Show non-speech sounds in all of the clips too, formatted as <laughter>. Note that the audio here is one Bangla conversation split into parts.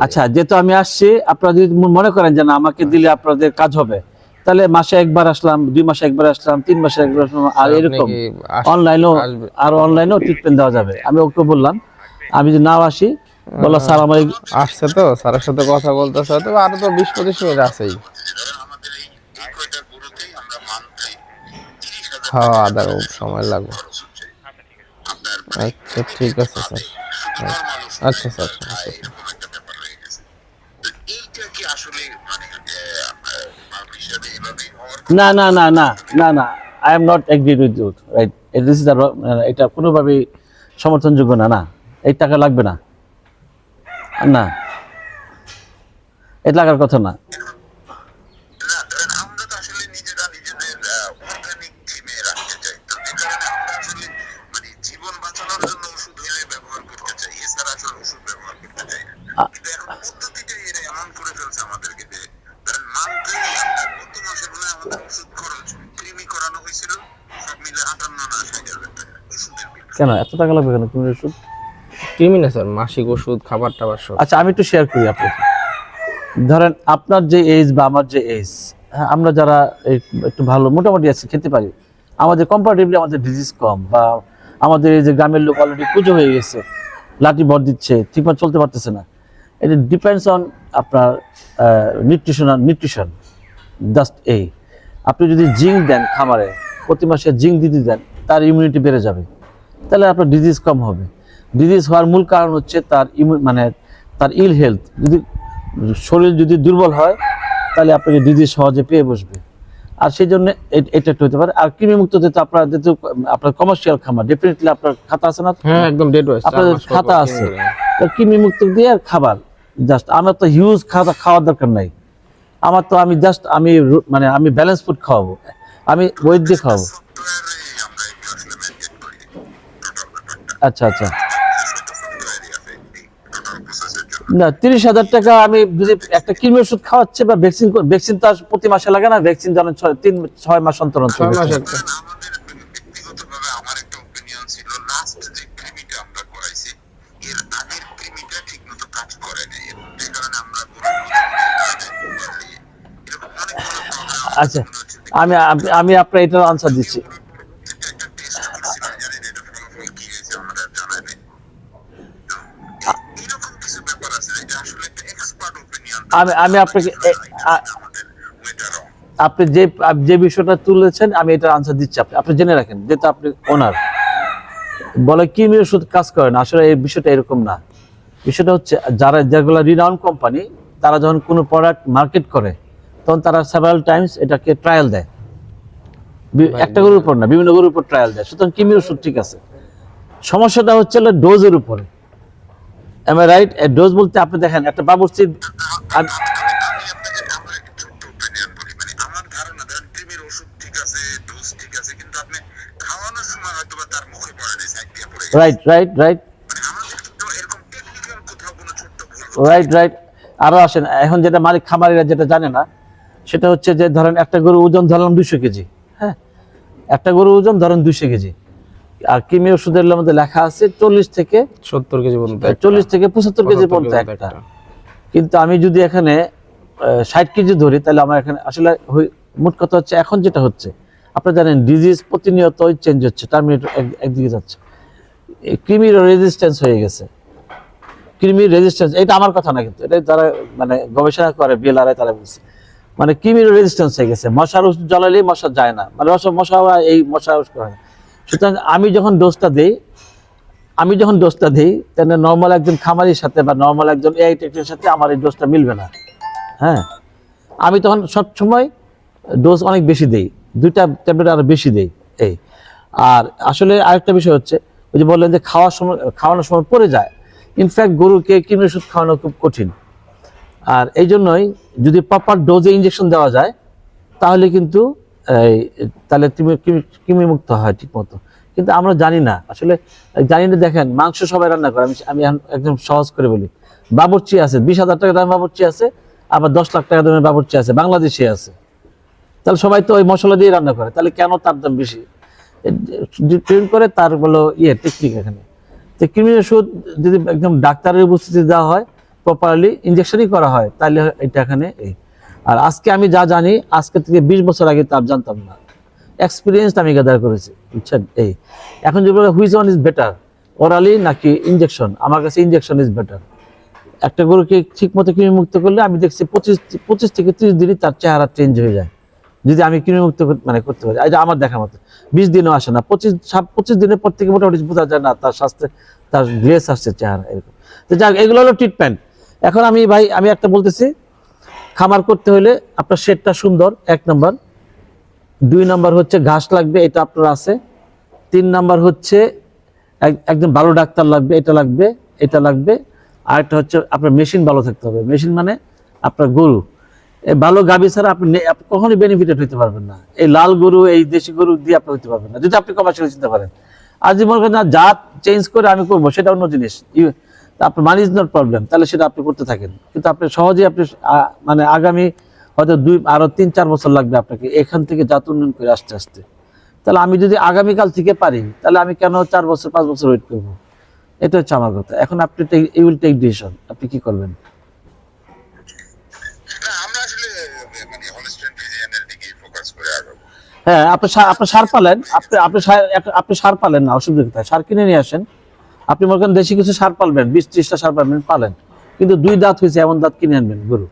আচ্ছা যেহেতু আমি আসছি আপনারা যদি মনে করেন যে না আমাকে দিলে আপনাদের কাজ হবে তাহলে মাসে একবার আসলাম দুই মাসে একবার আসলাম তিন মাসে একবার আসলাম আর এরকম। অনলাইনেও আর অনলাইনেও ট্রিটমেন্ট দেওয়া যাবে। আমি ওকে বললাম আমি যদি নাও আসি বলল স্যার আমার আসছে তো স্যারের সাথে কথা বলতেছে তবে আরও তো বিশ পঁচিশ মিনিট আছেই। হ্যাঁ আধা সময় লাগবে। আচ্ছা ঠিক আছে স্যার। আচ্ছা স্যার আচ্ছা, খায়, এরকম একটা ব্যাপার হয়ে গেছে তো এইটা কি আসলে মানে হিসাবে না না না না না না I am not agree with you right this is এটা কোনোভাবেই সমর্থনযোগ্য না না। এই টাকা লাগবে না। না। এটা লাগার কথা না না ধরেন আমরা তো আসলে নিজেরা নিজেদের অর্গানিক থিমে রাখতে চাই তো যে কারণে আমরা আসলে মানে জীবন বাঁচানোর জন্য ওষুধ হলে ব্যবহার করতে চাই এছাড়া আসলে ওষুধ ব্যবহার করতে চাই না আ- কিন্তু এখন পদ্ধতিটাই এরা এমন করে ফেলছে আমাদেরকে যে ধরেন মান্থলি গত মাসে মনে হয় আমাদের ওষুধ খরচ কৃমি করানো হয়েছিল সব মিলে আটান্ন না ষাট হাজার টাকা ওষুধের বিল কেন? এত টাকা লাগবে কেন? তুমি ওষুধ? ক্রিমি না স্যার মাসিক ওষুধ খাবার টাবার সব। আচ্ছা আমি একটু শেয়ার করি আপনাকে। ধরেন আপনার যে এজ বা আমার যে এজ হ্যাঁ আমরা যারা একটু ভালো মোটামুটি আছে খেতে পারি। আমাদের কম্পারেটিভলি আমাদের ডিজিজ কম বা আমাদের এই যে গ্রামের লোক অলরেডি পুজো হয়ে গেছে লাঠি ভর দিচ্ছে ঠিকমতো চলতে পারতেছে না। এটা ডিপেন্ডস অন আপনার নিউট্রিশন নিউট্রিশন জাস্ট এই। আপনি যদি জিঙ্ক দেন খামারে প্রতি মাসে জিঙ্ক দিতে দেন তার ইমিউনিটি বেড়ে যাবে। তাহলে আপনার ডিজিজ কম হবে। ডিজিজ হওয়ার মূল কারণ হচ্ছে তার ইমিউ- মানে তার ইল হেলথ যদি শরীর যদি দুর্বল হয় তাহলে আপনাকে ডিজিজ সহজে পেয়ে বসবে। আর সেই জন্য এটা একটা হতে পারে। আর কৃমি মুক্ত যেহেতু আপনার যেহেতু আপনার কমার্শিয়াল খামার ডেফিনেটলি আপনার খাতা আছে না হ্যাঁ একদম ডেড ওয়েস্ট আপনাদের খাতা আছে। কৃমি মুক্ত দিয়ে আর খাবার। জাস্ট আমার তো হিউজ খাতা খাওয়ার দরকার নাই। আমার তো আমি জাস্ট আমি মানে আমি ব্যালেন্স ফুড খাওয়াবো। আমি ওয়েট দিয়ে খাওয়াবো। আচ্ছা আচ্ছা। না তিরিশ হাজার টাকা আমি যদি একটা কৃমি ওষুধ খাওয়াচ্ছে বা ভ্যাকসিন ভ্যাকসিন তো প্রতি মাসে লাগে না ভ্যাকসিন যেন তিন ছয় মাস অন্তর অন্তর ছয় মাস vaccine। একটা। ধরেন আমাদের ব্যক্তিগতভাবে আমি আমি আপনাকে আপনি যে যে বিষয়টা তুলেছেন আমি এটার আনসার দিচ্ছি আপনি। আপনি জেনে রাখেন যেহেতু আপনি ওনার বলে কৃমি ওষুধ কাজ করে না? আসলে এই বিষয়টা এরকম না। বিষয়টা হচ্ছে যারা যেগুলো রিনাউন কোম্পানি তারা যখন কোনো প্রোডাক্ট মার্কেট করে তখন তারা সেভারাল টাইমস এটাকে ট্রায়াল দেয়। একটা গরুর উপর না বিভিন্ন গরুর উপর ট্রায়াল দেয়। সুতরাং কৃমি ওষুধ ঠিক আছে? সমস্যাটা হচ্ছে ডোজের উপরে। এম রাইট ডোজ বলতে আপনি দেখেন একটা বাবুর্চি মানে ধরেন। রাইট রাইট রাইট আমাদের তো এরকম টেকনিক্যাল কোথাও কোনো ছোট্ট ভুল রাইট রাইট আরও আসেন এখন যেটা মালিক খামারিরা যেটা জানে না সেটা হচ্ছে যে ধরেন একটা গরু ওজন ধরলাম দুশো কেজি হ্যাঁ? একটা গরু ওজন ধরেন দুশো কেজি। আর কিমি ওষুধের মধ্যে লেখা আছে চল্লিশ থেকে সত্তর কেজি পর্যন্ত চল্লিশ থেকে পঁচাত্তর কেজি 75 পর্যন্ত একটা। কিন্তু আমি যদি এখানে ষাট কেজি ধরি, তাহলে আমার এখানে আসলে মোট কথা হচ্ছে এখন যেটা হচ্ছে আপনি জানেন ডিজিজ প্রতিনিয়তই চেঞ্জ হচ্ছে টার্মিনেট একদিকে যাচ্ছে। কৃমির রেজিস্ট্যান্স হয়ে গেছে। কৃমির রেজিস্ট্যান্স এটা আমার কথা না কিন্তু, এটা যারা মানে গবেষণা করে বিএলআরআই তারা বলছে। মানে কৃমির রেজিস্ট্যান্স হয়ে গেছে মশার ওষুধ জ্বালালেই মশা যায় না মানে মশা মশা এই মশা না। সুতরাং আমি যখন ডোজটা দেই আমি যখন ডোজটা দিই, তাহলে নর্মাল একজন খামারির সাথে বা নর্মাল একজন এআই টেকনিকের সাথে আমার এই ডোজটা মিলবে না। হ্যাঁ? আমি তখন সব সময় ডোজ অনেক বেশি দেই, দুইটা ট্যাবলেট আরও বেশি দেই, এই। আর আসলে আরেকটা বিষয় হচ্ছে, ওই যে বললেন যে খাওয়ার সময়, খাওয়ানোর সময় পড়ে যায়। ইনফ্যাক্ট গরুকে কৃমি ওষুধ খাওয়ানো খুব কঠিন। আর এই জন্যই যদি প্রপার ডোজে ইঞ্জেকশন দেওয়া যায়, তাহলে কিন্তু তাহলে তুমি কৃমি মুক্ত হয় ঠিক মতো কিন্তু আমরা জানি না। আসলে জানি না, দেখেন, মাংস সবাই রান্না করে। আমি আমি একদম সহজ করে বলি। বাবুর্চি আছে, বিশ হাজার টাকা দামের বাবুর্চি আছে, আবার দশ লাখ টাকা দামের বাবুর্চি আছে, বাংলাদেশে আছে। তাহলে সবাই তো ওই মশলা দিয়ে রান্না করে, তাহলে কেন তার দাম বেশি? ডিপেন্ড করে তার বলো ইয়ে টেকনিক এখানে। তো কৃমি ওষুধ যদি একদম ডাক্তারের উপস্থিতি দেওয়া হয় প্রপারলি ইঞ্জেকশনই করা হয়, তাহলে এটা এখানে এই। আর আজকে আমি যা জানি, আজকে থেকে বিশ বছর আগে তা জানতাম না। এক্সপিরিয়েন্স আমি গ্যাদার করেছি। বুঝছেন? এই, এখন যে which one is better orally নাকি ইঞ্জেকশন আমার কাছে ইঞ্জেকশন ইজ বেটার একটা গরুকে ঠিক মতো কৃমি মুক্ত করলে আমি দেখছি পঁচিশ পঁচিশ থেকে ত্রিশ দিনই তার চেহারা চেঞ্জ হয়ে যায়। যদি আমি কৃমি মুক্ত মানে করতে পারি এটা আমার দেখা মতো, বিশ দিনও আসে না, পঁচিশ পঁচিশ দিনের পর থেকে মোটামুটি বোঝা যায় না তার স্বাস্থ্যে, তার গ্লেস আসছে, চেহারা এরকম। তো যাক, এগুলো হলো ট্রিটমেন্ট এখন আমি ভাই, আমি একটা বলতেছি, খামার করতে হলে আপনার শেডটা সুন্দর, এক নম্বর দুই নাম্বার হচ্ছে ঘাস লাগবে, এটা আপনার আছে। তিন নাম্বার হচ্ছে এক- একজন ভালো ডাক্তার লাগবে, এটা লাগবে এটা লাগবে। আর একটা হচ্ছে আপনার মেশিন ভালো থাকতে হবে। মেশিন মানে আপনার গরু। এই ভালো গাবি ছাড়া আপনি কখনোই বেনিফিটেড হইতে পারবেন না। এই লাল গরু, এই দেশি গরু দিয়ে আপনি হইতে পারবেন না। যদি আপনি কমার্শিয়াল চিন্তা করেন। আর যদি মনে করেন, না, জাত চেঞ্জ করে আমি করব, সেটা অন্য জিনিস। আপনার মানি ইজ নট প্রবলেম তাহলে সেটা আপনি করতে থাকেন। কিন্তু আপনি সহজেই আপনি মানে আগামী হয়তো দুই আরও তিন চার বছর লাগবে আপনাকে। এখান থেকে জাত উন্নয়ন করে আস্তে আস্তে। তাহলে আমি যদি আগামীকাল থেকে পারি তাহলে আমি কেন চার বছর পাঁচ বছর ওয়েট করব? এটা হচ্ছে আমার কথা। এখন আপনি ইউ উইল টেক ডিসিশন আপনি কি করবেন? মানে হ্যাঁ আপনি আপনি সার পালেন। আপনি আপনি সার আপনি সার পালেন না অসুবিধা কোথায়? সার কিনে নিয়ে আসেন। আপনি মনে করেন দেশি কিছু সার পালবেন বিশ ত্রিশটা সার পালবেন পালেন। কিন্তু দুই দাঁত হয়েছে এমন দাঁত কিনে আনবেন গরু।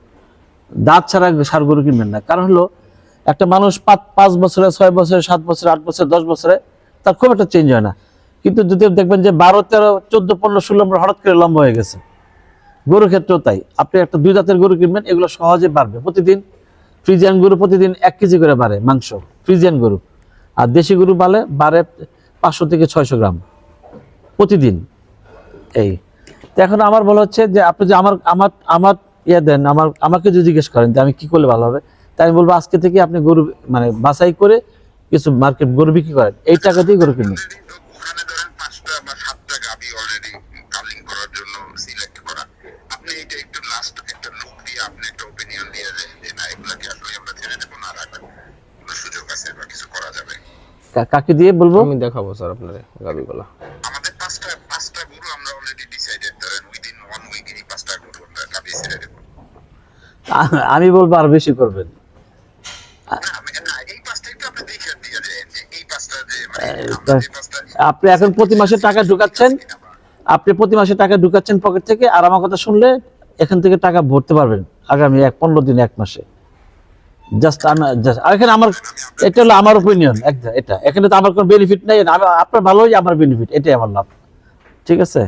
দাঁত ছাড়া সার গরু কিনবেন না। কারণ হলো, একটা মানুষ পাঁচ পাঁচ বছরে, ছয় বছরে, সাত বছরে, আট বছরে, দশ বছরে, তার খুব একটা চেঞ্জ হয় না। কিন্তু যদি দেখবেন যে বারো, তেরো, চোদ্দ, পনেরো, ষোলো নম্বর হঠাৎ করে লম্বা হয়ে গেছে। গরুর ক্ষেত্রেও তাই। আপনি একটা দুই দাঁতের গরু কিনবেন, এগুলো সহজে বাড়বে। প্রতিদিন ফ্রিজিয়ান গরু প্রতিদিন এক কেজি করে বাড়ে মাংস, ফ্রিজিয়ান গরু। আর দেশি গরু বাড়ে বাড়ে পাঁচশো থেকে ছয়শো গ্রাম প্রতিদিন। এই। তো এখন আমার বলা হচ্ছে যে আপনি যে আমার আমার আমার ইয়ে দেন আমার আমাকে যদি জিজ্ঞেস করেন যে আমি কি করলে ভালো হবে তাই আমি বলব আজকে থেকে আপনি গরু মানে বাছাই করে কিছু মার্কেট গরু বিক্রি করেন। এই টাকা দিয়ে গরু কিনবেন Already তো ওখানে ধরেন পাঁচটা বা সাতটা গাবি <laughs> আমি বলব আর বেশি করবেন। আপনি মানে আপনি এখন প্রতি মাসে টাকা ঢুকাচ্ছেন। আপনি প্রতি মাসে টাকা ঢুকাচ্ছেন পকেট থেকে আর আমার কথা শুনলে এখান থেকে টাকা ভরতে পারবেন আগামী এক পনেরো দিন এক মাসে। জাস্ট আমি জাস্ট আর এখানে আমার এটা হলো আমার ওপিনিয়ন একদম এটা। এখানে তো আমার কোনো বেনিফিট নেই। আপনার ভালোই আমার বেনিফিট এটাই আমার লাভ। ঠিক আছে?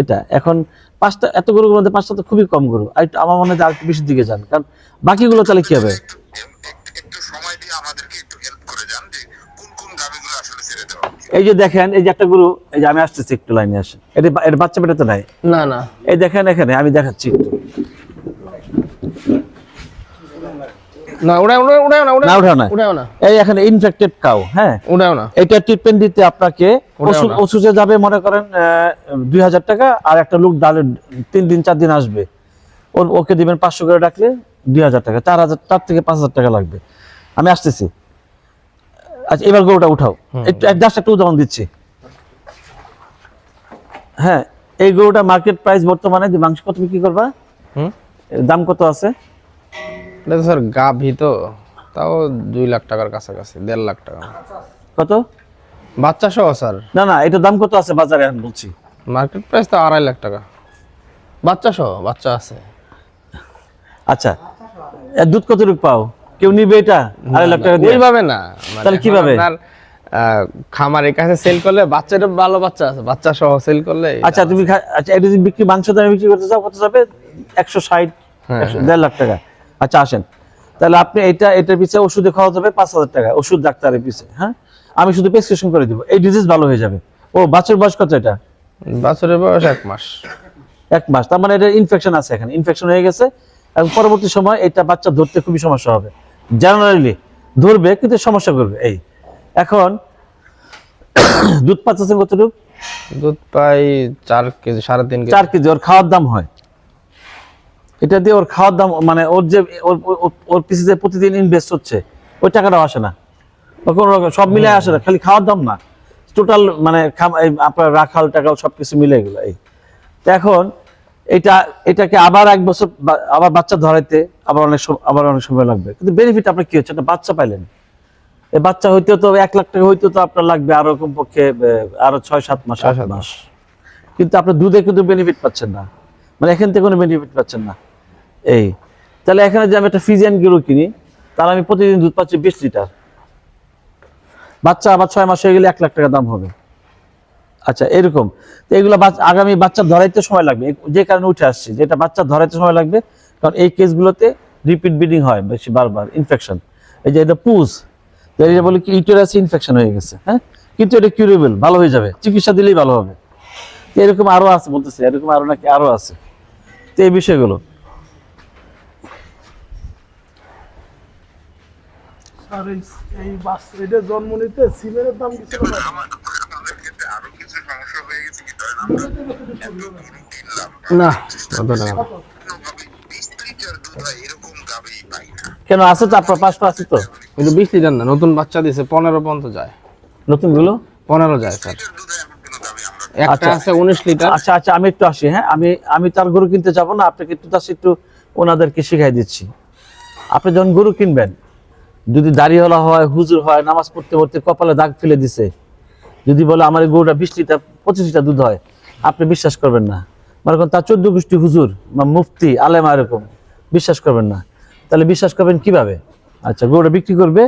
এটা। এখন পাঁচটা এত গরুর মধ্যে পাঁচটা তো খুবই কম গরু। আর একটু আমার মনে হয় আরেকটু আর একটু বেশির দিকে যান। কারণ বাকিগুলো তাহলে কি হবে? একটু একটু- একটু সময় দিয়ে আমাদেরকে একটু হেল্প করে যান যে কোন কোন গাবিগুলো আসলে ছেড়ে দেওয়া উচিত। এই যে দেখেন এই যে একটা গরু এই যে আমি আসতেছি একটু লাইনে আসে এটা এর বাচ্চা বাচ্চা তো নাই? না না। এই দেখেন এখানে আমি দেখাচ্ছি একটু। না এই এখানে ইনফেক্টেড কাউ হ্যাঁ? না। এটা ট্রিটমেন্ট দিতে আপনাকে ওষুধ ওষুধে যাবে মনে করেন দুই হাজার টাকা আর একটা লোক ডালে দিন চার দিন আসবে। ওর ওকে দিবেন পাঁচশো করে ডাকলে দুই হাজার টাকা। চার হাজার চার থেকে পাঁচ হাজার টাকা লাগবে। আমি আসতেছি। আচ্ছা এবার গরুটা উঠাও। একটু এক জাস্ট একটা উদাহরণ দিচ্ছি। হ্যাঁ এই গরুটা মার্কেট প্রাইস বর্তমানে মাংস কত বিক্রি করবা? দাম কত আছে? এটা তো স্যার গাভি তো তাও দুই লাখ টাকার কাছাকাছি দেড় লাখ টাকা। কত? বাচ্চা সহ স্যার। না না এটার দাম কত আছে বাজারে আমি বলছি? মার্কেট প্রাইস তো আড়াই লাখ টাকা। বাচ্চা সহ বাচ্চা আছে। আচ্ছা এর দুধ কতটুকু পাও? কেউ নিবে এটা? আড়াই লাখ টাকা দিয়ে? ওইভাবে না। মানে তাহলে কীভাবে? আপনার, খামারের কাছে সেল করলে বাচ্চাটা ভালো বাচ্চা আছে। বাচ্চা সহ সেল করলে আচ্ছা তুমি আচ্ছা এটা যদি বিক্রি মাংস দামে বিক্রি করতে চাও কত যাবে একশো ষাট হ্যাঁ, দেড় লাখ টাকা। আচ্ছা আসেন। তাহলে আপনি এটা এটার পিছিয়ে ওষুধে খরচ হবে পাঁচ হাজার টাকা ওষুধ ডাক্তারের পিছিয়ে হ্যাঁ? আমি শুধু প্রেসক্রিপশন করে দিব এই ডিজিজ ভালো হয়ে যাবে। ও বাচ্চার বয়স কত এটা? বাচ্চার বয়স এক মাস। এক মাস তার মানে এটা ইনফেকশন আছে এখানে ইনফেকশন হয়ে গেছে এবং পরবর্তী সময় এটা বাচ্চা ধরতে খুবই সমস্যা হবে। জেনারেলি ধরবে কিন্তু সমস্যা করবে এই। এখন দুধ পাচ্ছেন কতটুকু? দুধ পাই চার কেজি সাড়ে তিন কেজি। চার কেজি ওর খাওয়ার দাম হয়। এটা দিয়ে ওর খাওয়ার দাম মানে ওর যে ওর যে প্রতিদিন ইনভেস্ট হচ্ছে ওই টাকাটাও আসে না। কোনো রকম সব মিলে আসে না খালি খাওয়ার দাম না। টোটাল মানে আপনার রাখাল টাকাল সব কিছু মিলে এগুলো এই। এখন এটা এটাকে আবার এক বছর আবার বাচ্চা ধরাইতে আবার অনেক আবার অনেক সময় লাগবে। কিন্তু বেনিফিট আপনার কি হচ্ছে? একটা বাচ্চা পাইলেন। এই বাচ্চা হইতেও তো এক লাখ টাকা হইতেও তো আপনার লাগবে আরও কমপক্ষে আরও ছয় সাত মাস আট মাস। কিন্তু আপনার দুধে কিন্তু বেনিফিট পাচ্ছেন না। মানে এখান থেকে কোনো বেনিফিট পাচ্ছেন না। এই। তাহলে এখানে যে আমি একটা ফিজিয়ান গরু কিনি, তাহলে আমি প্রতিদিন দুধ পাচ্ছি বিশ লিটার। বাচ্চা আবার ছয় মাস হয়ে গেলে এক লাখ টাকা দাম হবে। আচ্ছা এরকম। তো এগুলো আগামী বাচ্চা ধরাইতে সময় লাগবে। যে কারণে উঠে আসছে যেটা বাচ্চা ধরাইতে সময় লাগবে, কারণ এই কেসগুলোতে রিপিট ব্লিডিং হয় বেশি বারবার ইনফেকশন এই যে এটা পুজ এটা বলে কি ইউটেরাসে ইনফেকশন হয়ে গেছে হ্যাঁ? কিন্তু এটা কিউরেবল ভালো হয়ে যাবে। চিকিৎসা দিলেই ভালো হবে। এরকম আরও আছে বলতেছে, এরকম আরও নাকি আরও আছে। তো এই বিষয়গুলো। আর এই বাস এটা জন্ম নিতে সিমেন্টের দাম কিছু হয়ে না? অতটা না কোনোভাবে বিশ লিটার দুধ এরকম গাবেই পাই না। কেন আছে তো আপনার পাঁচটা আছে তো? কিন্তু বিশ লিটার না নতুন বাচ্চা দিছে পনেরো পর্যন্ত যায়। নতুনগুলো পনেরো যায় স্যার। একটা আচ্ছা। আছে উনিশ লিটার। আচ্ছা আচ্ছা আমি একটু আসি হ্যাঁ? আমি আমি তার গরু কিনতে যাব না আপনাকে একটু তার একটু ওনাদেরকে শিখাই দিচ্ছি। আপনি যখন গরু কিনবেন যদি দাড়িওয়ালা হয়, হুজুর হয়, নামাজ পড়তে পড়তে কপালে দাগ ফেলে দিছে, যদি বলে আমার গরুটা বিশ লিটার পঁচিশ লিটার দুধ হয়, আপনি বিশ্বাস করবেন না। মনে করেন তার চোদ্দ গোষ্ঠী হুজুর, বা মুফতি, আলেমা এরকম, বিশ্বাস করবেন না। তাহলে বিশ্বাস করবেন কীভাবে? আচ্ছা গরুটা বিক্রি করবে,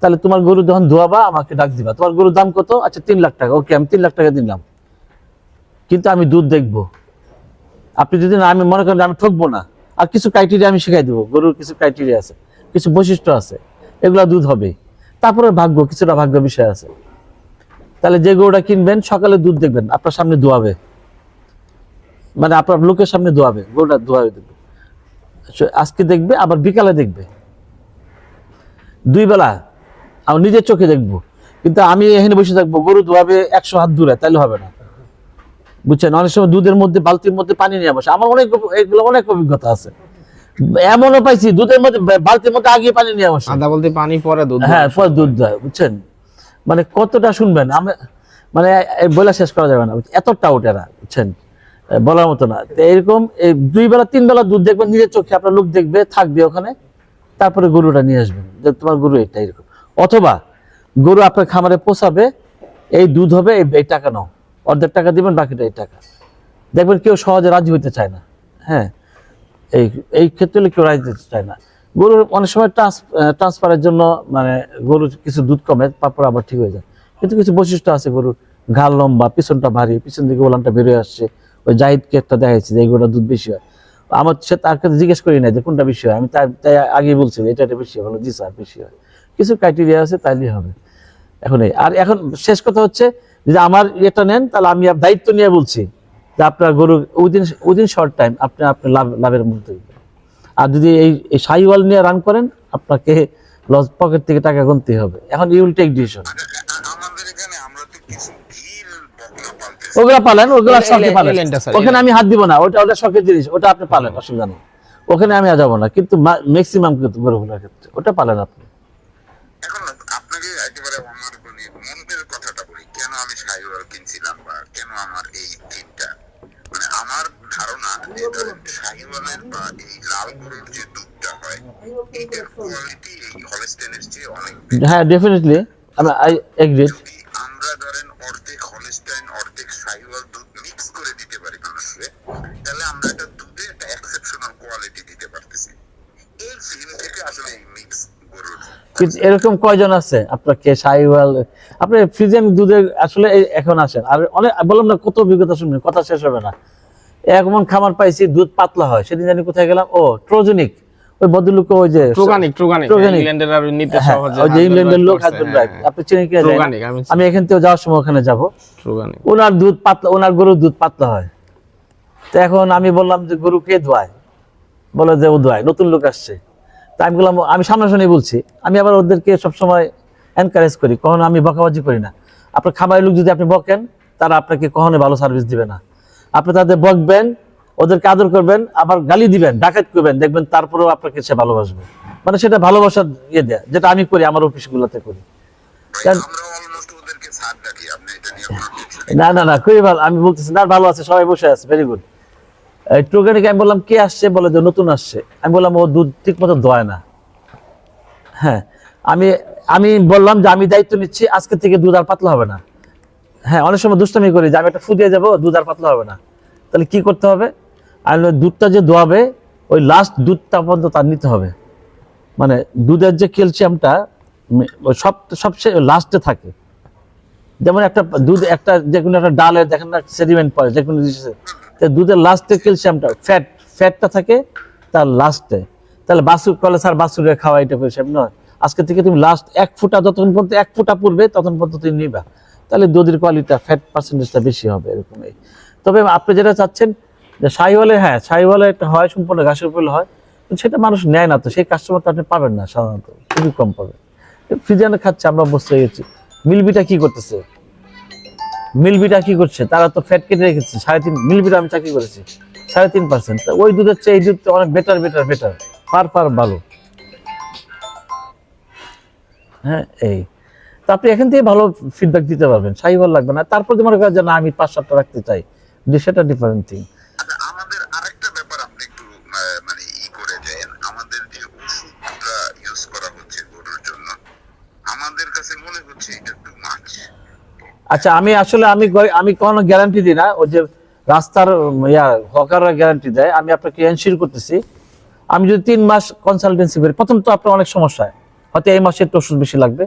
তাহলে তোমার গরু যখন ধোয়াবা, আমাকে ডাক দিবা। তোমার গরুর দাম কত? আচ্ছা তিন লাখ টাকা। ওকে, আমি তিন লাখ টাকা দিলাম। কিন্তু আমি দুধ দেখব। আপনি যদি না, আমি মনে করেন আমি ঠকবো না। আর কিছু ক্রাইটেরিয়া আমি শিখাই দেবো। গরুর কিছু ক্রাইটেরিয়া আছে, কিছু বৈশিষ্ট্য আছে। এগুলা দুধ হবে। তারপরে ভাগ্য, কিছুটা ভাগ্য বিষয় আছে। তাহলে যে গরুটা কিনবেন, সকালে দুধ দেখবেন, আপনার সামনে দোয়াবে মানে আপনার লোকের সামনে দোয়াবে গরুটা দোয়াবে দেখবে। আজকে দেখবে, আবার বিকালে দেখবে। দুই বেলা, আমি নিজের চোখে দেখব। কিন্তু আমি এখানে বসে থাকব, গরু ধোয়াবে একশো হাত দূরে তাহলে হবে না। বুঝছেন? অনেক সময় দুধের মধ্যে, বালতির মধ্যে পানি নিয়ে বসে। আমার অনেক, এগুলো অনেক অভিজ্ঞতা আছে। এমনও পাইছি দুধের মধ্যে বালতির মধ্যে আগে পানি নিয়ে বসে আদা বলতে পানি পরে দুধ হ্যাঁ পরে দুধ দেয় বুঝছেন? মানে কতটা শুনবেন আমি মানে বলে শেষ করা যাবে না এতটা ওটা এরা বুঝছেন? বলার মতো না। এরকম এই দুই বেলা তিন বেলা দুধ দেখবেন নিজের চোখে আপনার লোক দেখবে থাকবে ওখানে তারপরে গরুটা নিয়ে আসবেন। যে তোমার গরু এটা এরকম। অথবা গরু আপনার খামারে পোষাবে এই দুধ হবে এই- এই টাকা নাও। অর্ধেক টাকা দিবেন বাকিটা এই টাকা। দেখবেন কেউ সহজে রাজি হইতে চায় না। হ্যাঁ এই এই ক্ষেত্রে কেউ রাজি হতে চায় না। গরুর অনেক সময় ট্রান্স ট্রান্সফারের জন্য মানে গরুর কিছু দুধ কমে, তারপর আবার ঠিক হয়ে যায়। কিন্তু কিছু বৈশিষ্ট্য আছে গরুর। ঘাড় লম্বা, পিছনটা ভারী, পিছন দিকে ওলানটা বেরোয় আসছে। ওই জাহিদকে একটা দেখাইছি যে এই গরুটা দুধ বেশি হয়। আমার সে তার কাছে জিজ্ঞেস করি না যে কোনটা বেশি হয়? আমি তাই তাই আগেই বলছি এটা এটা বেশি হয়। জি স্যার, বেশি হয়। কিছু ক্রাইটেরিয়া আছে, তাইলেই হবে। এখন আর এখন শেষ কথা হচ্ছে যে আমার এটা নেন, তাহলে আমি দায়িত্ব নিয়ে বলছি। যে আপনার গরু উইদিন উইদিন শর্ট টাইম আপনি আপনার লাভ লাভের মধ্যে আর যদি এই এই সাইওয়াল নিয়ে রান করেন আপনাকে লস পকেট থেকে টাকা গুনতে হবে। এখন ইউল টেক ডিসিশন আ- আমাদের এখানে আমরা তো কিছু ভিড় বকনা পালতেছি ওগুলা পালেন ওগুলা শখে পালেন। ওখানে আমি হাত দিব না ওটা ওটা শখের জিনিস ওটা আপনি পালেন অসুবিধা নেই। ওখানে আমি আর যাব না কিন্তু ম্যাক্সিমাম কিন্তু গরুগুলোর ক্ষেত্রে ওটা পালেন আপনি। এখন আপনাকে একেবারে আমার মনের কথাটা বলি কেন আমি সাইওয়াল কিনছিলাম বা কেন আমার এই মানে আমার ধারণা বা এই লাল গরুর যে দুধটা হয় কোয়ালিটি এই হলস্টেনের চেয়ে অনেক হ্যাঁ ডেফিনেটলি আমি আই এগ্রিড যদি আমরা ধরেন অর্ধেক হলস্টাইন অর্ধেক সাইওয়াল দুধ মিক্স করে দিতে পারি মানুষকে তাহলে আমরা একটা দুধে একটা এক্সেপশনাল কোয়ালিটি দিতে পারতেছি। এই ফিল্ম থেকে আসলে এই মিক্স গরুর। এরকম কয়জন আছে? আপনাকে সাইওয়াল আপনি ফ্রিজেন দুধের আসলে এখন আসেন। আর অনেক বললাম না কত অভিজ্ঞতা শুনবেন কথা শেষ হবে না। এমন খামার পাইছি দুধ পাতলা হয়। সেদিন জানি কোথায় গেলাম ও ট্রোজনিক ওই ভদ্রলোক ওই যে ট্রুগানিক ট্রুগানিক। ইংল্যান্ডের আর নিতে হ্যাঁ, সহজে ওই যে ইংল্যান্ডের লোক হাজবেন্ড ওয়াইফ আপনি চিনেন কি। ট্রুগানিক আমি এখান থেকে যাওয়ার সময় ওখানে যাব। ট্রুগানিক ওনার দুধ পাতলা ওনার গরুর দুধ পাতলা হয়। তো এখন আমি বললাম যে গরু কে ধোয়ায়? বলে যে ও ধোয়ায় নতুন লোক আসছে। তা আমি বললাম আমি সামনাসামনি বলছি। আমি আবার ওদেরকে সবসময় এনকারেজ করি কখনো আমি বকাবাজি করি না। আপনার খাবারের লোক যদি আপনি বকেন তারা আপনাকে কখনো ভালো সার্ভিস দিবে না। আপনি তাদের বকবেন ওদেরকে আদর করবেন আবার গালি দিবেন ডাকাত করবেন দেখবেন তারপরেও আপনাকে সে ভালোবাসবে। মানে সেটা ভালোবাসার ইয়ে দেয়া যেটা আমি করি আমার অফিসগুলোতে করি। না না না খুবই ভালো আমি বলতেছি না ভালো আছে সবাই বসে আছে ভেরি গুড organic আমি বললাম কে আসছে? বলে যে নতুন আসছে। আমি বললাম ও দুধ ঠিক মতো দোয় না। হ্যাঁ আমি আমি বললাম যে আমি দায়িত্ব নিচ্ছি, আজকে থেকে দুধ আর পাতলা হবে না। হ্যাঁ অনেক সময় দুষ্টামি করি যে আমি একটা ফুদিয়ে যাব, দুধ আর পাতলা হবে না। তাহলে কি করতে হবে? আর দুধটা যে দোয়াবে, ওই লাস্ট দুধটা পর্যন্ত তার নিতে হবে। মানে দুধের যে ক্যালসিয়ামটা সব, সবচেয়ে লাস্টে থাকে। যেমন একটা দুধ, একটা যে কোনো একটা ডালে দেখেন না সেডিমেন্ট পড়ে, যে কোনো দুধের লাস্টে ক্যালসিয়ামটা ফ্যাট ফ্যাটটা থাকে তার লাস্টে তাহলে বাসুর কলে স্যার বাসুরে খাওয়া এটা হিসাব নয়। আজকে থেকে তুমি লাস্ট এক ফুটা, যতক্ষণ পর্যন্ত এক ফুটা পূর্বে তখন পর্যন্ত তুমি নিবা। তাহলে দুধের কোয়ালিটিটা ফ্যাট পার্সেন্টেজটা বেশি হবে এরকমই তবে আপনি যেটা চাচ্ছেন, যে সাইওয়ালে হ্যাঁ সাইওয়ালে একটা হয়, সম্পূর্ণ ঘাসের উপর হয় সেটা মানুষ নেয় না তো, সেই কাস্টমার তো আপনি পাবেন না সাধারণত, খুবই কম পাবেন। ফ্রিজানে খাচ্ছে, আমরা হয়ে গেছি মিলবিটা কি করতেছে? মিলবিটা কি করছে? তারা তো ফ্যাট কেটে রেখেছে, সাড়ে তিন মিলবিটা আমি চাকরি করেছি, সাড়ে তিন পার্সেন্ট ওই দুধের চেয়ে এই দুধ অনেক বেটার বেটার বেটার পার পার ভালো। হ্যাঁ এই। তো আপনি এখান থেকে ভালো ফিডব্যাক দিতে পারবেন সাইবার লাগবে না। তারপর মনে করেন যে না আমি পাঁচ সাতটা রাখতে চাই সেটা ডিফারেন্ট থিং আচ্ছা আমাদের আরেকটা ব্যাপার আপনি একটু মানে ই করে দেন। আমাদের যে ওষুধটা ইউজ করা হচ্ছে গরুর জন্য আমাদের কাছে মনে হচ্ছে এটা টু মাছ আচ্ছা আমি আসলে আমি আমি কোনো গ্যারান্টি দিই না। ওই যে রাস্তার ইয়া হকাররা গ্যারান্টি দেয়। আমি আপনাকে এনশিওর করতেছি। আমি যদি তিন মাস কনসালটেন্সি করি প্রথম তো আপনার অনেক সমস্যা হয়। হয়তো এই মাসে একটু ওষুধ বেশি লাগবে।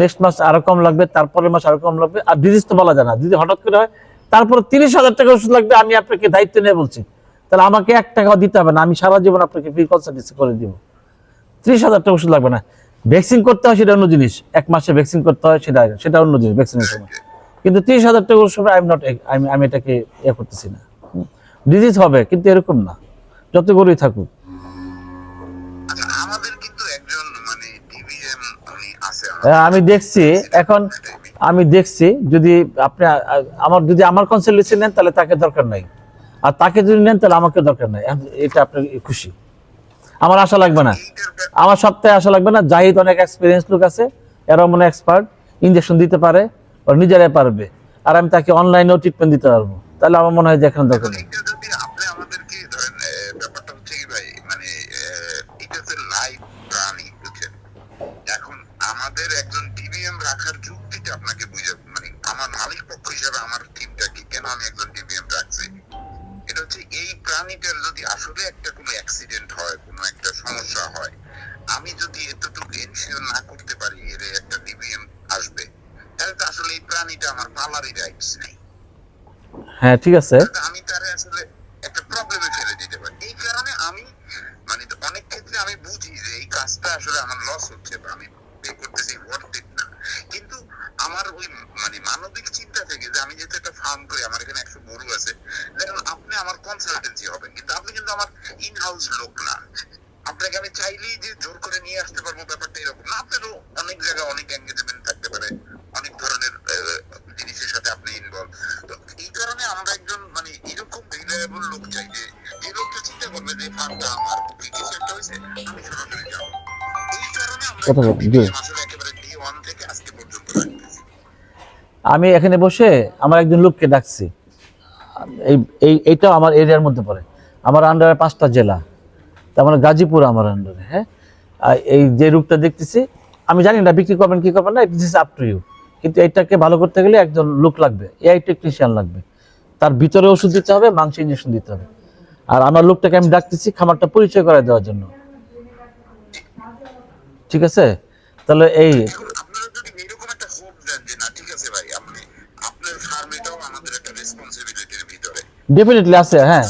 নেক্সট মাস আরও কম লাগবে, তারপরের মাস আরও কম লাগবে। আর ডিজিজ তো বলা যায় না। যদি হঠাৎ করে হয়, তারপরে তিরিশ হাজার টাকা ওষুধ লাগবে, আমি আপনাকে দায়িত্ব নিয়ে বলছি। তাহলে আমাকে এক টাকাও দিতে হবে না, আমি সারা জীবন আপনাকে ফ্রি কনসালটেন্সি করে দিব। ত্রিশ হাজার টাকা ওষুধ লাগবে না। ভ্যাকসিন করতে হয় সেটা অন্য জিনিস। এক মাসে ভ্যাকসিন করতে হয় সেটা সেটা অন্য জিনিস ভ্যাকসিনের সময়। কিন্তু ত্রিশ হাজার টাকা ওষুধ আই এম নট আমি আমি এটাকে ইয়ে করতেছি না। ডিজিজ হবে, কিন্তু এরকম না। যত গরুই থাকুক। আমি দেখছি, এখন আমি দেখছি, যদি আপনি আমার, যদি আমার কনসালটেন্সি নেন, তাহলে তাকে দরকার নাই। আর তাকে যদি নেন, তাহলে আমাকে দরকার নাই। এটা আপনার খুশি। আমার আশা লাগবে না। আমার সপ্তাহে আশা লাগবে না। জাহিদ অনেক এক্সপিরিয়েন্স লোক আছে, এরাও মনে এক্সপার্ট ইঞ্জেকশন দিতে পারে, ওরা নিজেরাই পারবে। আর আমি তাকে অনলাইনেও ট্রিটমেন্ট দিতে পারব। তাহলে আমার মনে হয় যে এখানে দরকার নেই। রাইটস হ্যাঁ ঠিক আছে। আমি আমি এখানে বসে আমার একজন লোককে ডাকছি। এই এই এইটাও আমার এরিয়ার মধ্যে পড়ে। আমার আন্ডারে পাঁচটা জেলা। তার মানে গাজীপুর আমার আন্ডারে হ্যাঁ? এই যে রূপটা দেখতেছি আমি জানি না বিক্রি করবেন কি করবেন না it is up to you কিন্তু এটাকে ভালো করতে গেলে একজন লোক লাগবে এআই টেকনিশিয়ান লাগবে। তার ভিতরে ওষুধ দিতে হবে মাংস ইঞ্জেকশন দিতে হবে। আর আমার লোকটাকে আমি ডাকতেছি খামারটা পরিচয় করে দেওয়ার জন্য। ঠিক আছে? তাহলে এই ডেফিনেটলি আছে হ্যাঁ।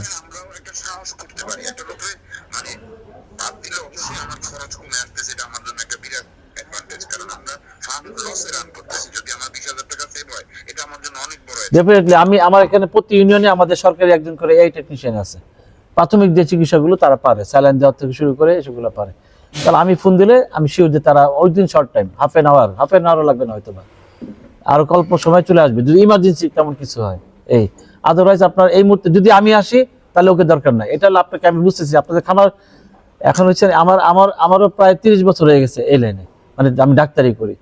লোকে মানে ডেফিনেটলি আমি আমার এখানে প্রতি ইউনিয়নে আমাদের সরকারি একজন করে এই টেকনিশিয়ান আছে। প্রাথমিক যে চিকিৎসাগুলো তারা পারে, স্যালাইন দেওয়ার থেকে শুরু করে সেগুলো পারে। তাহলে আমি ফোন দিলে আমি শিওর যে তারা ওই দিন short time half an hour half an আওয়ারও লাগবে না হয়তো বা আরও অল্প সময় চলে আসবে, যদি ইমার্জেন্সি তেমন কিছু হয়। এই আদারওয়াইজ আপনার এই মুহূর্তে যদি আমি আসি, তাহলে ওকে দরকার নাই। এটা হলো আপনাকে আমি বুঝতেছি আপনাদের খামার এখন হচ্ছে আমার আমার, আমারও প্রায় তিরিশ বছর হয়ে গেছে এই লাইনে মানে আমি ডাক্তারি করি।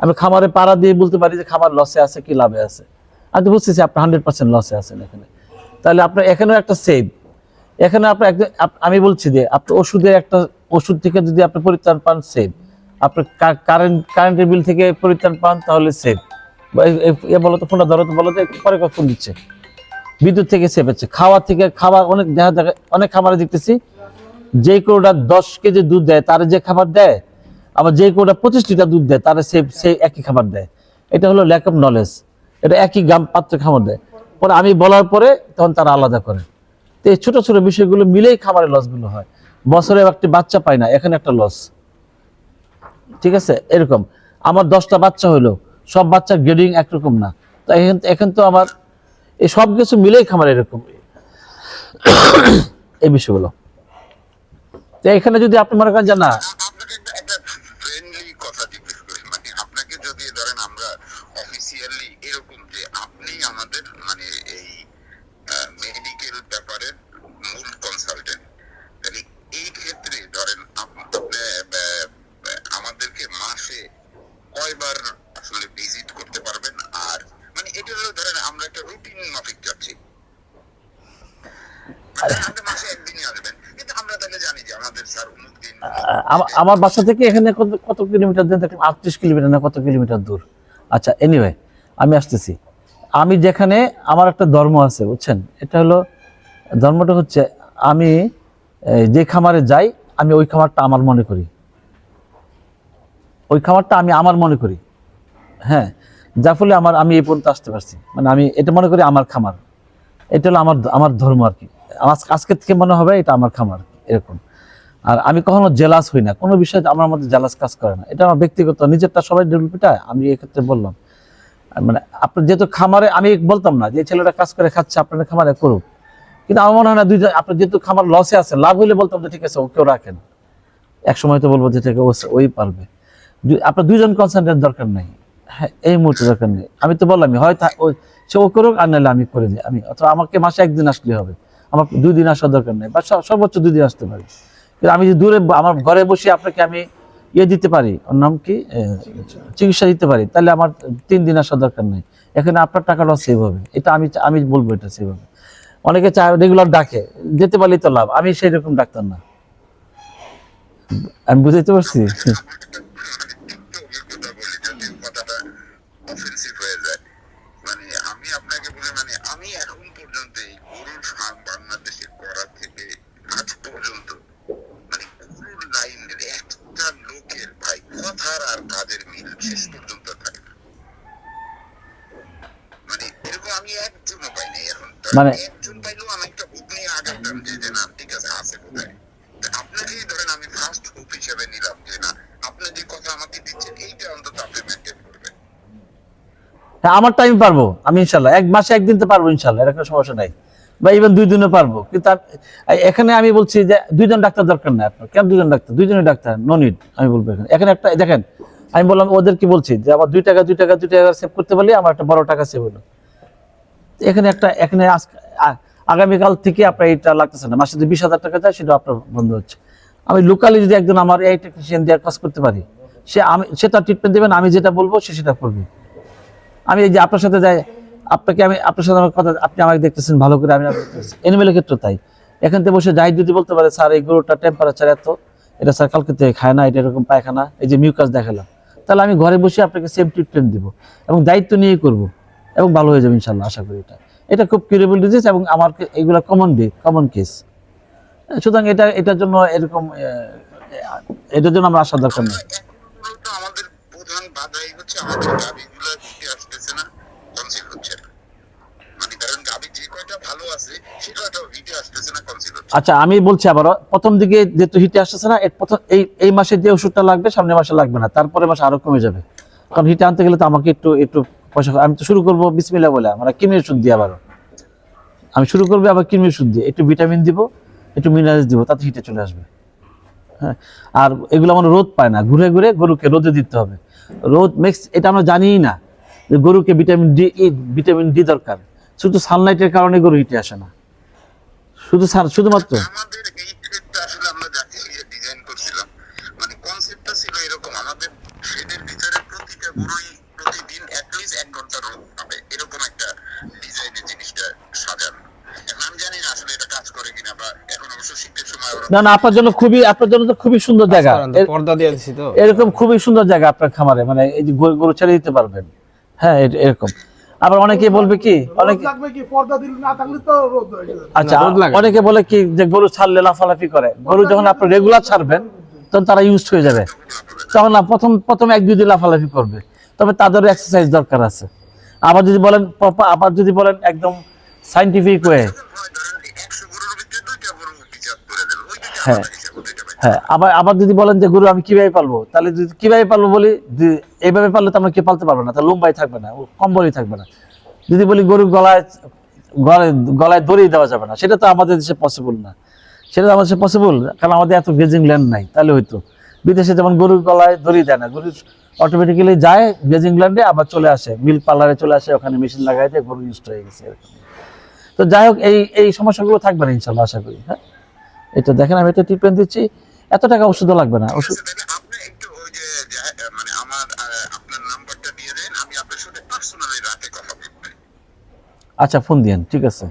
আমি খামারে পাড়া দিয়ে বলতে পারি যে খামার লসে আছে কি লাভে আছে। আমি তো বুঝতেছি আপনার হান্ড্রেড পার্সেন্ট লসে আছেন এখানে। তাহলে আপনার এখানেও একটা সেভ এখানে আপনি একদম আমি বলছি যে আপনি ওষুধের একটা ওষুধ থেকে যদি আপনি পরিত্রাণ পান সেভ আপনি কারেন্ট কারেন্টের বিল থেকে পরিত্রাণ পান, তাহলে সেভ এ বলো তো, ফোনটা ধরো তো, বলো পরে ফোন দিচ্ছে। বিদ্যুৎ থেকে সেভ হচ্ছে। খাওয়া থেকে খাবার, অনেক দেখা অনেক খাবারে দেখতেছি, যে কোনোটা দশ কেজি দুধ দেয়, তার যে খাবার দেয়, আবার যে কোটা পঁচিশ লিটার দুধ দেয়, তারা সে সেই একই খাবার দেয়। এটা হলো ল্যাক অফ নলেজ এটা একই গাম পাত্রে খাবার দেয়। পরে আমি বলার পরে তখন তারা আলাদা করে। তো এই ছোট ছোট বিষয়গুলো মিলেই খাবারের লসগুলো হয়। বছরে একটি বাচ্চা পায় না, এখানে একটা লস ঠিক আছে? এরকম। আমার দশটা বাচ্চা হলো সব বাচ্চা গ্রেডিং একরকম না। তো এখান, এখন তো আমার, এই সব কিছু মিলেই খাবার এরকম। এই বিষয়গুলো। তো এখানে যদি আপনি মনে করেন যে না আ- আপনাকে একটা একটা ফ্রেন্ডলি কথা জিজ্ঞেস করি মানে আপনাকে যদি ধরেন আমরা অফিসিয়ালি এরকম যে আপনি আমাদের মানে এই মেডিকেল ব্যাপারের মূল কনসালটেন্ট তাহলে এই ক্ষেত্রে ধরেন আপ- আপনি আহ, আমাদেরকে মাসে কয়বার আসলে ভিজিট করতে পারবেন আর মানে এটা হলো ধরেন আমরা একটা রুটিন মাফিক যাচ্ছি মানে আপনি মাসে একদিনই আসবেন কিন্তু আমরা বাসা থেকে এখানে কত কিলোমিটার দেন দেখলাম আটত্রিশ কিলোমিটার না কত কিলোমিটার দূর? আচ্ছা এনিওয়ে আমি আসতেছি। আমি যেখানে, আমার একটা ধর্ম আছে, বুঝছেন? এটা হলো, ধর্মটা হচ্ছে, আমি যে খামারে যাই, আমি ওই খামারটা আমার মনে করি। ওই খামারটা আমি আমার মনে করি। হ্যাঁ যার ফলে আমার, আমি এই পর্যন্ত আসতে পারছি। মানে আমি এটা মনে করি আমার খামার। এটা হলো আমার আমার ধর্ম আর কি। আজকে থেকে মনে হবে এটা আমার খামার, এরকম। আর আমি কখনো জেলাস হই না, কোনো বিষয়ে আমার মধ্যে জেলাস কাজ করে না। এটা আমার ব্যক্তিগত, নিজেরটা সবাই ডেভেলপটা আমি এক্ষেত্রে বললাম। মানে আপনার যেহেতু খামারে, আমি বলতাম না যে ছেলেটা কাজ করে খাচ্ছে, আপনার খামারে করুক। কিন্তু আমার মনে হয় না দুইজন আপনার যেহেতু খামার লসে আছে, লাভ হইলে বলতাম যে ঠিক আছে, ওকেও রাখেন। এক সময় তো বলব যে ঠিক আছে ওই পারবে। আপনার দুইজন কনসেন্ট্রেট দরকার নেই। হ্যাঁ এই মুহূর্তে দরকার নেই। আমি তো বললাম হয় সে ও করুক, আর নাহলে আমি করে দিই। আমি অথবা আমাকে মাসে একদিন আসলে হবে। আমার দুই দিন আসার দরকার নেই, বা সর্বোচ্চ দুই দিন আসতে পারি। কিন্তু আমি যে দূরে আমার ঘরে বসে আপনাকে আমি ইয়ে দিতে পারি, ওর নাম কি? চিকিৎসা দিতে পারি, তাহলে আমার তিন দিন আসার দরকার নেই। এখানে আপনার টাকাটা সেভ হবে, এটা আমি আমি বলব এটা সেভ হবে। অনেকে চায় রেগুলার ডাকে, যেতে পারলেই তো লাভ, আমি সেই রকম ডাক্তার না। আমি বুঝাইতে পারছি একটু অভিজ্ঞতা বলি যদি কথাটা অফেন্সিভ হয়ে যায় মানে আমি আপনাকে বলে মানে আমি এখন পর্যন্ত এই গরুর ফার্ম বাংলাদেশে করা থেকে আজ পর্যন্ত মানে গরুর লাইনের একটা লোকের ভাই কথার আর কাজের মিল শেষ পর্যন্ত থাকে না মানে এরকম আমি একজনও পাই নাই এখন মানে- একজন পাইলেও আমি একটা বুক নিয়ে আগাতাম যে যে না ঠিক আছে আছে কোথায় তা আপনাকেই ধরেন আমি ফার্স্ট হুপ হিসেবে নিলাম যে না আপনি যে কথা আমাকে দিচ্ছেন এইটা অন্তত আপনি মেনটেন করবেন হ্যাঁ আমার টাইম পারব, আমি ইনশাল্লাহ এক মাসে একদিন তো পারব ইনশাল্লাহ এর কোনো সমস্যা নাই। বা ইভেন দুই পারব। কিন্তু এখানে আমি বলছি যে দুইজন ডাক্তার দরকার নাই আপনার। কেন দুজন ডাক্তার? দুইজনই ডাক্তার নো আমি বলব এখানে। এখানে একটা দেখেন, আমি বললাম ওদেরকে বলছি যে আমার দুই টাকা দুই টাকা দুই টাকা সেভ করতে পারলে আমার একটা বড় টাকা সেভ হলো। এখানে একটা, এখানে আগামীকাল থেকে আপনার এটা লাগতেছে না। মাসে বিশ হাজার টাকা যায়, সেটা আপনার বন্ধ হচ্ছে। আমি লোকালি যদি একজন আমার এই টেকনিশিয়ান দিয়ে কাজ করতে পারি, সে আমি, সে তার ট্রিটমেন্ট দেবেন আমি যেটা বলব, সে সেটা করবে। আমি এই যে আপনার সাথে যাই, আপনাকে আমি, আপনার সাথে আমার কথা, আপনি আমাকে দেখতেছেন, ভালো করে আমি এনিমেলের ক্ষেত্রে তাই। এখান থেকে বসে যাই, যদি বলতে পারে, স্যার, এই গরুটা টেম্পারেচার এত, এটা স্যার কালকে থেকে খায় না, এটা এরকম পায়খানা, এই যে মিউকাস দেখালাম। তাহলে আমি ঘরে বসে আপনাকে সেম ট্রিটমেন্ট দেবো। এবং দায়িত্ব নিয়েই করব। এবং ভালো হয়ে যাবে ইনশাল্লাহ আশা করি এটা। এটা খুব কিউরেবল ডিজিজ এবং আমার এগুলো কমন ডে কমন কেস সুতরাং এটা এটার জন্য এরকম এটার জন্য আমরা আশা দরকার নেই মানে ধরেন গাভি যে কয়টা ভালো আছে সে কয়টা হিটে আসতেছে না কনসিল হচ্ছে আচ্ছা আমি বলছি আবারও প্রথম দিকে যেহেতু হিটে আসতেছে না প্রথম এই এই মাসে যে ওষুধটা লাগবে সামনের মাসে লাগবে না তারপরে মাসে আরও কমে যাবে। কারণ হিটে আনতে গেলে তো আমাকে একটু একটু পয়সা আমি তো শুরু করব বিসমিল্লা বলে আমরা কিমির ওষুধ দিয়ে আবারও। আমি শুরু করব আবার কিমির ওষুধ দিয়ে, একটু ভিটামিন দিব, একটু মিনারেলস দিব, তাতে হিটে চলে আসবে। হ্যাঁ আর এগুলো আমার রোদ পায় না, ঘুরে ঘুরে গরুকে রোদে দিতে হবে। রোদ মেক্স এটা আমরা জানিই না যে গরুকে ভিটামিন ডি ই ভিটামিন ডি দরকার। শুধু সানলাইটের কারণে গরু হিটে আসে না। শুধু শুধুমাত্র। মানে আমাদের প্রতিদিন অ্যাটলিস্ট এক ঘণ্টা রোদ পাবে এরকম একটা ডিজাইনের জিনিসটা সাজানো এখন আমি জানি না আসলে এটা কাজ করে কিনা বা না না আপনার জন্য খুবই আপনার জন্য তো খুবই সুন্দর জায়গা। তো, এর- পর্দা দিয়ে দিছি তো। এরকম খুবই সুন্দর জায়গা আপনার খামারে মানে এই যে গরু গরু ছেড়ে দিতে পারবেন। হ্যাঁ এরকম। আবার অনেকে বলবে কি অনেকে লাগবে কি? পর্দা দিলে না থাকলে তো রোদ আচ্ছা অনেকে বলে কি যে গরু ছাড়লে লাফালাফি করে। গরু যখন আপনি রেগুলার ছাড়বেন তখন তারা ইউজ হয়ে যাবে। তখন না প্রথম প্রথম এক দুই দিন লাফালাফি করবে। তবে তাদেরও এক্সারসাইজ দরকার আছে। আবার যদি বলেন আবার যদি বলেন একদম সাইন্টিফিক ওয়ে হ্যাঁ। হ্যাঁ। আবার আবার যদি বলেন যে, গরু, আমি কীভাবে পালবো তাহলে যদি কীভাবে পালবো বলি এইভাবে পারলে তো আমরা কি পালতে পারব না। তাহলে লম্বাই থাকবে না কম্বলই থাকবে না। যদি বলি, গরু গলায় গলায় গলায় দেওয়া যাবে না। সেটা তো আমাদের দেশে পসিবল না। সেটা তো আমাদের পসিবল কারণ আমাদের এত গ্রেজিং ল্যান্ড নাই, তাহলে হয়তো বিদেশে যেমন গরুর গলায় দড়ি দেয় না, গরু অটোমেটিক্যালি যায় গ্রেজিং ল্যান্ডে আবার চলে আসে, মিল পার্লারে চলে আসে, ওখানে মেশিন লাগাই দিয়ে গরু ইউজ হয়ে গেছে, এরকম। তো যাই হোক, এই এই সমস্যাগুলো থাকবে না, ইনশাল্লাহ, আশা করি হ্যাঁ? এটা দেখেন আমি এটা ট্রিটমেন্ট দিচ্ছি এত টাকা ওষুধও লাগবে না। ওষুধ আচ্ছা, যা- মানে আচ্ছা ফোন দিয়েন ঠিক আছে।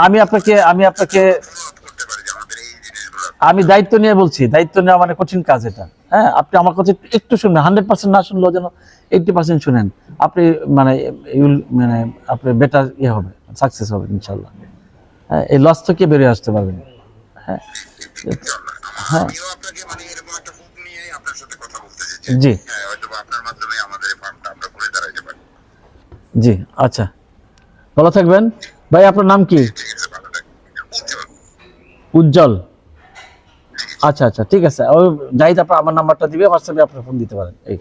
আমি আপনাকে আমি আপনাকে আমি দায়িত্ব নিয়ে বলছি দায়িত্ব নেওয়া মানে কঠিন কাজ এটা। হ্যাঁ আপনি আমার কথা একটু শুনবেন হান্ড্রেড পার্সেন্ট না শুনলেও যেন এইটটি পার্সেন্ট শুনেন। আপনি মানে you'll- মানে আপনি বেটার ইয়ে হবে সাকসেস হবে ইনশাল্লাহ হ্যাঁ এই লস থেকে বেরিয়ে আসতে পারবেন। হ্যাঁ হ্যাঁ। মানে জি। হ্যাঁ জি আচ্ছা। ভালো থাকবেন। ভাই আপনার নাম কি? উজ্জ্বল। আচ্ছা আচ্ছা ঠিক আছে। জাহিদ আপনার আমার নাম্বারটা দিবে হোয়াটসঅ্যাপে আপনার ফোন দিতে পারেন। এই।